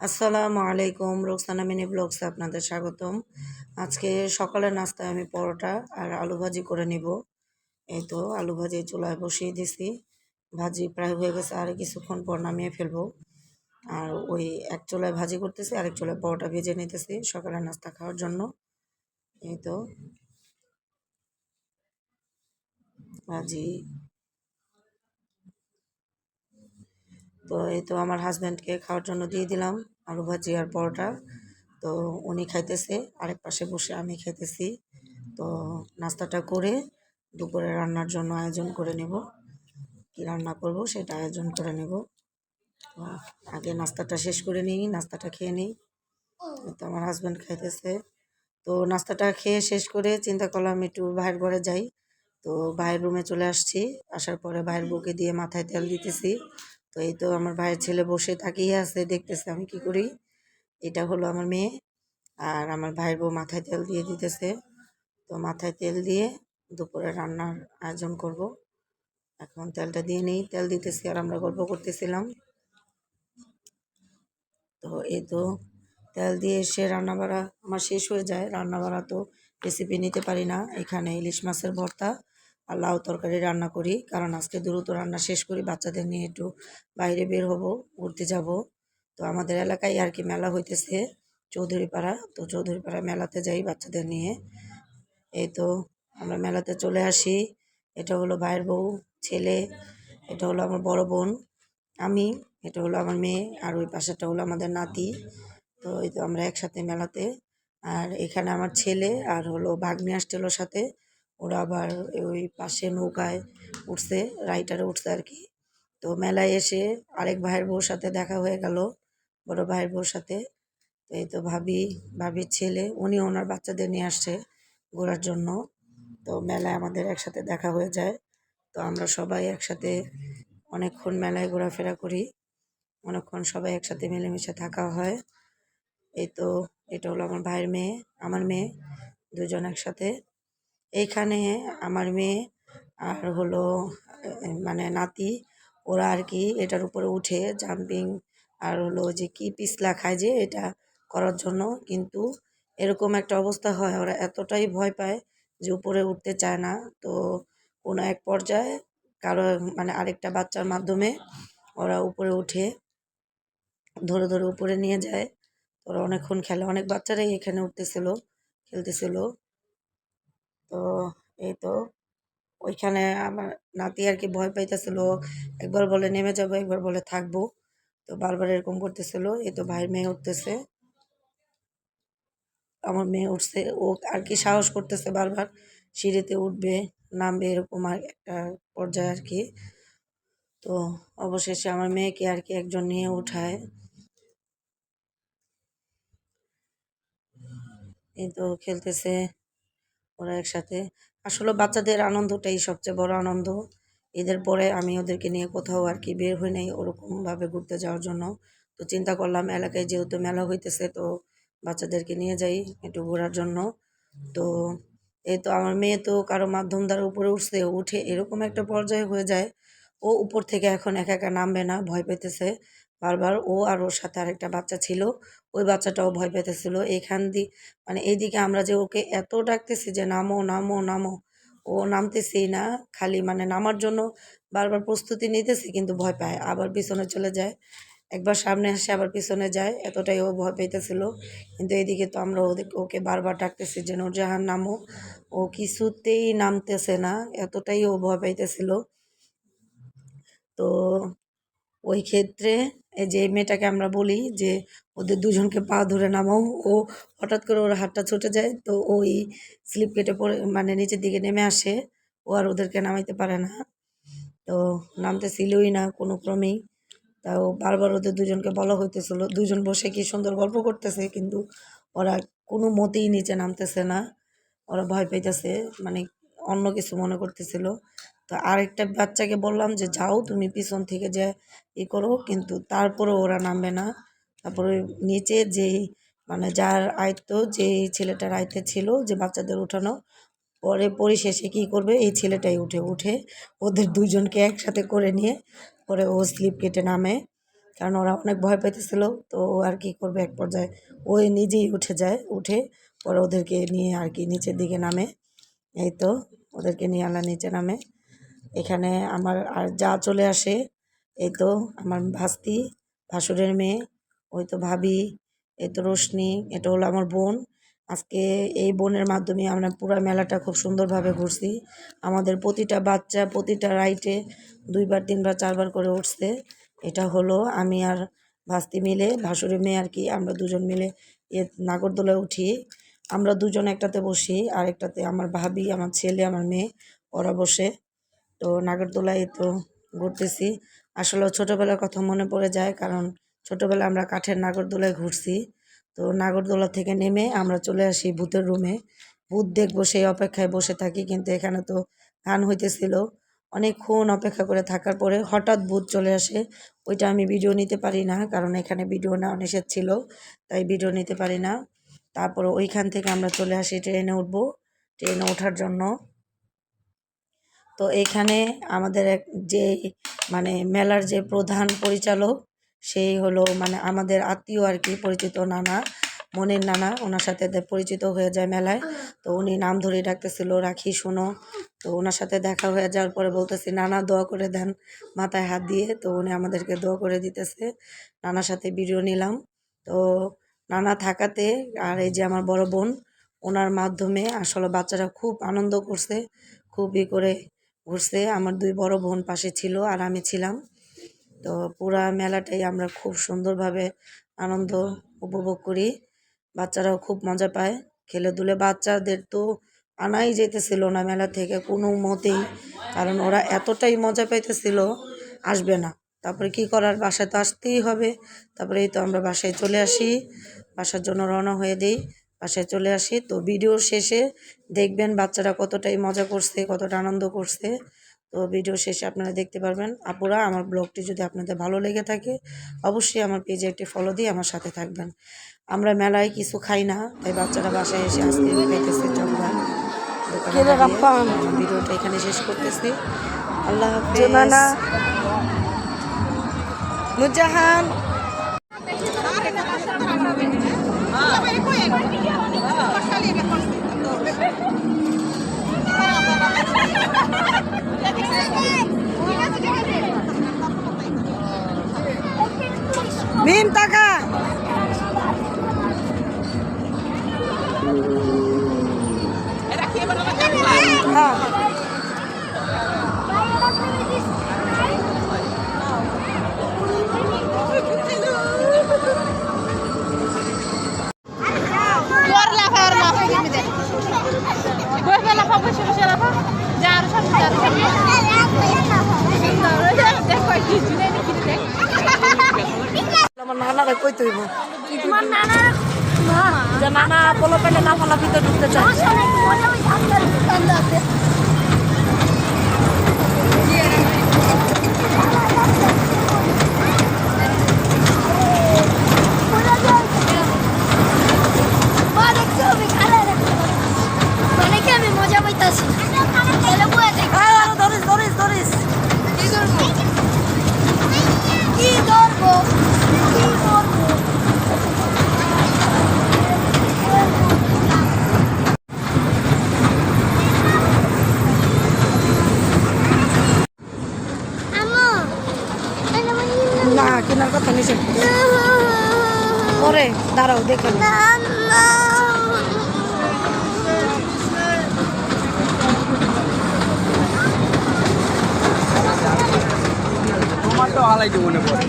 আসসালামু আলাইকুম, রোকসানা মিনি ব্লগসে আপনাদের স্বাগতম। আজকে সকালের নাস্তায় আমি পরোটা আর আলু ভাজি করে নিব। এই তো, আলু ভাজি চুলায় বসিয়ে দিছি। ভাজি প্রায় হয়ে গেছে আর কিছুক্ষণ পর নামিয়ে ফেলব। আর ওই এক চুলায় ভাজি করতেছি, আরেক চুলায় পরোটা ভেজে নিতেছি সকালের নাস্তা খাওয়ার জন্য। এই তো, ভাজি তো এই তো আমার হাজব্যান্ডকে খাওয়ার জন্য দিয়ে দিলাম আলু ভাজি আর পরোটা। তো উনি খাইতেছে, আরেক পাশে বসে আমি খাইতেছি। তো নাস্তাটা করে দুপুরে রান্নার জন্য আয়োজন করে নেব। কি রান্না করব সেটা আয়োজন করে নেব। আগে নাস্তাটা শেষ করে নিই, নাস্তাটা খেয়ে নিই। তো আমার হাজব্যান্ড খাইতেছে। তো নাস্তাটা খেয়ে শেষ করে চিন্তা করলাম একটু ভাইয়ের ঘরে যাই। তো ভাইয়ের রুমে চলে আসছি। আসার পরে ভাইয়ের বুকে দিয়ে মাথায় তেল দিতেছি। তো এই তো আমার ভাইয়ের ছেলে বসে তাকিয়ে আছে, দেখতেছে আমি কি করি। এটা হলো আমার মেয়ে আর আমার ভাইয়ের বউ মাথায় তেল দিয়ে দিতেছে। তো মাথায় তেল দিয়ে দুপুরে রান্নার আয়োজন করব। এখন তেলটা দিয়ে নিই, তেল দিতেছি আর আমরা গল্প করতেছিলাম। তো এই তো তেল দিয়ে এসে রান্নাবাড়া আমার শেষ হয়ে যায়। রান্নাবাড়া তো রেসিপি নিতে পারি না। এখানে ইলিশ মাছের ভর্তা আর লাউ তরকারি রান্না করি। কারণ আজকে দ্রুত রান্না শেষ করি, বাচ্চাদের নিয়ে একটু বাইরে বের হব, ঘুরতে যাব। তো আমাদের এলাকায় আর কি মেলা হইতেছে চৌধুরীপাড়া। তো চৌধুরীপাড়া মেলাতে যাই বাচ্চাদের নিয়ে। এই তো আমরা মেলাতে চলে আসি। এটা হলো ভাইয়ের বউ, ছেলে, এটা হলো আমার বড় বোন, আমি, এটা হলো আমার মেয়ে, আর ওই পাশেরটা হলো আমাদের নাতি। তো এই তো আমরা একসাথে মেলাতে। আর এখানে আমার ছেলে আর হলো ভাগ্নি আসছিল সাথে। ওরা আবার ওই পাশে নৌকায় উঠছে রাইটারে উঠছে আর কি। তো মেলায় এসে আরেক ভাইয়ের বউর সাথে দেখা হয়ে গেল, বড় ভাইয়ের বউর সাথে। তো এই তো ভাবি, ভাবির ছেলে, উনি ওনার বাচ্চাদের নিয়ে আসছে ঘোরার জন্য। তো মেলায় আমাদের একসাথে দেখা হয়ে যায়। তো আমরা সবাই একসাথে অনেকক্ষণ মেলায় ঘোরাফেরা করি। অনেকক্ষণ সবাই একসাথে মিলেমিশে থাকা হয়। এই তো, এটা হলো আমার ভাইয়ের মেয়ে, আমার মেয়ে, দুজন একসাথে। এইখানে আমার মেয়ে আর হলো মানে নাতি, ওরা আর কি এটার উপরে উঠে জাম্পিং আর হলো যে কি পিছলা খায় যে এটা করার জন্য। কিন্তু এরকম একটা অবস্থা হয়, ওরা এতটাই ভয় পায় যে উপরে উঠতে চায় না। তো কোনো এক পর্যায়ে কারও মানে আরেকটা বাচ্চার মাধ্যমে ওরা উপরে উঠে ধরে ধরে উপরে নিয়ে যায়। ওরা অনেকক্ষণ খেলে, অনেক বাচ্চারাই এখানে উঠতেছিল, খেলতেছিল। তো এই তো। ওইখানে আমার নাতি আর কি ভয় পাইতেছিল, একবার বলে নেমে যাব, একবার বলে থাকব। তো বারবার এরকম করতেছিল, এই তো ভাইয়ের মেয়ে উঠতেছে। আমার মেয়ে উঠছে, ও আর কি সাহস করতেছে বারবার, সিঁড়িতে উঠবে, নামবে এরকম আর একটা পর্যায়ে আর কি তো অবশেষে আমার মেয়েকে আর কি একজন নিয়ে উঠায়। এই তো খেলতেছে। ওরা একসাথে। আসলে বাচ্চাদের আনন্দটাই সবচেয়ে বড় আনন্দ। এদের পরে আমি ওদেরকে নিয়ে কোথাও আর কি বের হই নাই ওরকমভাবে ঘুরতে যাওয়ার জন্য। তো চিন্তা করলাম, এলাকায় যেহেতু মেলা হইতেছে, তো বাচ্চাদেরকে নিয়ে যাই একটু ঘোরার জন্য। তো এই তো আমার মেয়ে তো কারও মাধ্যম দ্বারা উপরে উঠছে উঠে এরকম একটা পর্যায়ে হয়ে যায়। ও উপর থেকে এখন একা একা নামবে না, ভয় পেতেছে বারবার ও আর ওর সাথে আরেকটা বাচ্চা ছিল, ওই বাচ্চাটাও ভয় পেতেছিল। এখান দিয়ে মানে এইদিকে আমরা যে ওকে এত ডাকতেছি যে নামো নামো নামো, ও নামতেছেই না, খালি মানে নামার জন্য বারবার প্রস্তুতি নিতেছে কিন্তু ভয় পায়। আবার পিছনে চলে যায়, একবার সামনে আসে, আবার পিছনে যায়, এতটাই ও ভয় পেতেছিল। কিন্তু এদিকে তো আমরা ওদের ওকে বারবার ডাকতেছি যে নূরজাহান, নামো। ও কিছুতেই নামতেছে না, এতটাই ও ভয় পাইতেছিল তো ওই ক্ষেত্রে যে মেয়েটাকে আমরা বলি যে ওদের দুজনকে পা ধরে নামাও, ও হঠাৎ করে ওর হাতটা ছুটে যায় তো ওই স্লিপ কেটে পড়ে মানে নিচের দিকে নেমে আসে, ও আর ওদেরকে নামাইতে পারে না। তো নামতে ছিলই না কোনো ক্রমেই। তাও বারবার ওদের দুজনকে বলা হইতেছিল, দুজন বসে কি সুন্দর গল্প করতেছে, কিন্তু ওরা কোনো মতেই নিচে নামতেছে না। ওরা ভয় পাইতেছে মানে অন্য কিছু মনে করতেছিল। তো আরেকটা বাচ্চাকে বললাম যে, যাও তুমি পিছন থেকে যে ই করো। কিন্তু তারপরে ওরা নামবে না। তারপরে নিচে যেই মানে যার আয়ত্ত যেই ছেলেটার আয়ত্তে ছিল যে বাচ্চাদের উঠানো, পরে পরিশেষে কী করবে? এই ছেলেটাই উঠে উঠে ওদের দুজনকে একসাথে করে নিয়ে পরে ও স্লিপ কেটে নামে। কারণ ওরা অনেক ভয় পাইতেছিল, তো ও আর কি করবে এক পর্যায়ে। ওই নিজেই উঠে যায়, উঠে পরে ওদেরকে নিয়ে আর কি নিচের দিকে নামে। এই তো, ওদেরকে নিয়ে আলা নিচে নামে। এখানে আমার আর যা চলে আসে, এই তো আমার ভাস্তি, ভাসুরের মেয়ে, ওই তো ভাবি এই তো রোশনি এটা হলো আমার বোন। আজকে এই বোনের মাধ্যমে আমরা পুরো মেলাটা খুব সুন্দরভাবে ঘুরছি। আমাদের প্রতিটা বাচ্চা, প্রতিটা রাইটে দুইবার, তিনবার, চারবার করে উঠছে। এটা হলো আমি আর ভাস্তি মিলে, ভাসুরের মেয়ে আর কি, আমরা দুজন মিলে এ নাগরদোলায় উঠি। আমরা দুজন একটাতে বসি আর একটাতে আমার ভাবি, আমার ছেলে, আমার মেয়ে, ওরা বসে। তো নাগরদোলায় তো ঘুরতেছি। আসলে ছোটোবেলার কথা মনে পড়ে যায় কারণ ছোটোবেলা আমরা কাঠের নাগরদোলায় ঘুরছি। তো নাগরদোলা থেকে নেমে আমরা চলে আসি ভূতের রুমে ভূত দেখব, সেই অপেক্ষায় বসে থাকি, কিন্তু এখানে তো গান হইতেছিল। অনেকক্ষণ অপেক্ষা করে থাকার পরে হঠাৎ ভূত চলে আসে। ওইটা আমি ভিডিও নিতে পারি না কারণ এখানে ভিডিও নেওয়া নিষেধ ছিল, তাই ভিডিও নিতে পারি না। তারপর ওইখান থেকে আমরা চলে আসি, ট্রেনে উঠবো। ট্রেনে ওঠার জন্য তো এইখানে আমাদের এক যে মানে মেলার যে প্রধান পরিচালক, সেই হলো মানে আমাদের আত্মীয় আর কি, পরিচিত নানা, মনের নানা, ওনার সাথে পরিচিত হয়ে যায় মেলায়। তো উনি নাম ধরে ডাকতেছিল, রাখি, শোনো। তো ওনার সাথে দেখা হয়ে যাওয়ার পরে বলতেছি, নানা, দোয়া করে দেন মাথায় হাত দিয়ে। তো উনি আমাদেরকে দোয়া করে দিতেছে। নানার সাথে ভিডিও নিলাম। তো নানা থাকাতে আর এই যে আমার বড় বোন, ওনার মাধ্যমে আসলে বাচ্চারা খুব আনন্দ করছে, খুবই করে ঘুরছে আমার দুই বড় বোন পাশে ছিল আর আমি ছিলাম। তো পুরা মেলাটাই আমরা খুব সুন্দরভাবে আনন্দ উপভোগ করি। বাচ্চারাও খুব মজা পায়। খেলে দুলে বাচ্চাদের তো আনাই যেতেছিল না মেলা থেকে কোনো মতেই, কারণ ওরা এতটাই মজা পাইতেছিল, আসবে না। তারপরে কি করার? বাসায় তো আসতেই হবে। তারপরে এই তো আমরা বাসায় চলে আসি। বাসার জন্য রওনা হয়ে দিই। বাসায় চলে আসি। তো ভিডিও শেষে দেখবেন বাচ্চারা কতটাই মজা করছে কতটা আনন্দ করছে। তো ভিডিও শেষে আপনারা দেখতে পারবেন। আপুরা আমার ব্লগটি যদি আপনাদের ভালো লেগে থাকে অবশ্যই আমার পেজে একটি ফলো দিয়ে আমার সাথে থাকবেন। আমরা মেলায় কিছু খাই না তাই বাচ্চারা বাসায় এসে আজকে খাইতেছে চকবার ভিডিওটা এখানে শেষ করতেছি। আল্লাহ হাফেজ। নুজাহান নানারা কই তৈব তোমার নানা মা যে নানা পোলো পেলে ঢুকতে চায়। মজা ওই ধাক্কার কান্দা আছে মা দেখতে হবে খালা দেখতে হবে মানে কি আমি মজা পাইতাছি তাহলে বয়ে দেখ আয়, আরে ধরিস ধরিস ধরিস কি ধরবো কি ধরবো আম্মু এটা মানে না কেনার কথা নিষেধ পরে দাঁড়াও দেখে। না না টমাটো আলাইতে মনে পড়ে